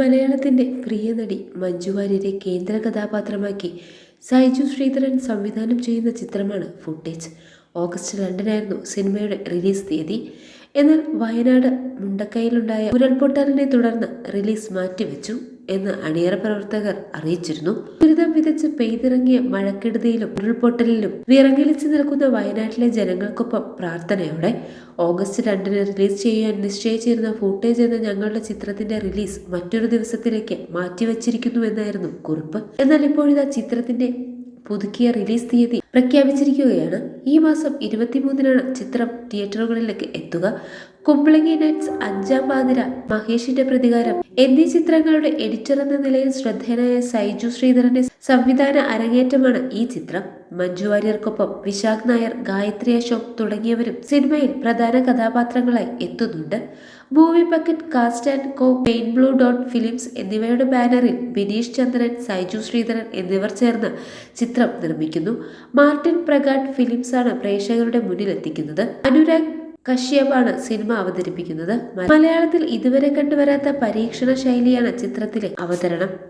മലയാളത്തിന്റെ പ്രിയ നടി മഞ്ജു വാര്യരെ കേന്ദ്ര കഥാപാത്രമാക്കി സൈജു ശ്രീധരൻ സംവിധാനം ചെയ്യുന്ന ചിത്രമാണ് ഫുട്ടേജ്. ഓഗസ്റ്റ് രണ്ടിനായിരുന്നു സിനിമയുടെ റിലീസ് തീയതി. എന്നാൽ വയനാട് മുണ്ടക്കൈയിലുണ്ടായ ഉരുൾപൊട്ടലിനെ തുടർന്ന് റിലീസ് മാറ്റിവെച്ചു എന്ന് അണിയറ പ്രവർത്തകർ അറിയിച്ചിരുന്നു. ദുരിതം വിതച്ച് പെയ്തിറങ്ങിയ മഴക്കെടുതിയിലും ഉരുൾപൊട്ടലിലും വിറങ്ങലിച്ചു നിൽക്കുന്ന വയനാട്ടിലെ ജനങ്ങൾക്കൊപ്പം പ്രാർത്ഥനയോടെ ഓഗസ്റ്റ് രണ്ടിന് റിലീസ് ചെയ്യാൻ നിശ്ചയിച്ചിരുന്ന ഫൂട്ടേജ് എന്ന ഞങ്ങളുടെ ചിത്രത്തിന്റെ റിലീസ് മറ്റൊരു ദിവസത്തിലേക്ക് മാറ്റിവെച്ചിരിക്കുന്നുവെന്നായിരുന്നു കുറിപ്പ്. എന്നാൽ ഇപ്പോഴിതാ ചിത്രത്തിന്റെ പുതുക്കിയ റിലീസ് തീയതി പ്രഖ്യാപിച്ചിരിക്കുകയാണ്. ഈ മാസം ഇരുപത്തിമൂന്നിനാണ് ചിത്രം തിയേറ്ററുകളിലേക്ക് എത്തുക. കുമ്പളങ്ങി നൈറ്റ്സ് അഞ്ചാം പാതിര മഹേഷിന്റെ പ്രതികാരം. എന്നീ ചിത്രങ്ങളുടെ എഡിറ്റർ എന്ന നിലയിൽ ശ്രദ്ധേയനായ സൈജു ശ്രീധരന്റെ സംവിധാന അരങ്ങേറ്റമാണ് ഈ ചിത്രം. മഞ്ജു വാര്യർക്കൊപ്പം വിശാഖ് നായർ ഗായത്രി അശോക് തുടങ്ങിയവരും സിനിമയിൽ പ്രധാന കഥാപാത്രങ്ങളായി എത്തുന്നുണ്ട്. Movie packet cast and co pain blue dot films എന്നിവയുടെ ബാനറിൽ ബിനീഷ് ചന്ദ്രൻ സൈജു ശ്രീധരൻ എന്നിവർ ചേർന്ന് ചിത്രം നിർമ്മിക്കുന്നു. മാർട്ടിൻ പ്രഗാഡ് ഫിലിംസ് ആണ് പ്രേക്ഷകരുടെ മുന്നിലെത്തിക്കുന്നത്. അനുരാഗ് കശ്യപാണ് സിനിമ അവതരിപ്പിക്കുന്നത്. മലയാളത്തിൽ ഇതുവരെ കണ്ടുവരാത്ത പരീക്ഷണ ശൈലിയാണ് ചിത്രത്തിലെ അവതരണം.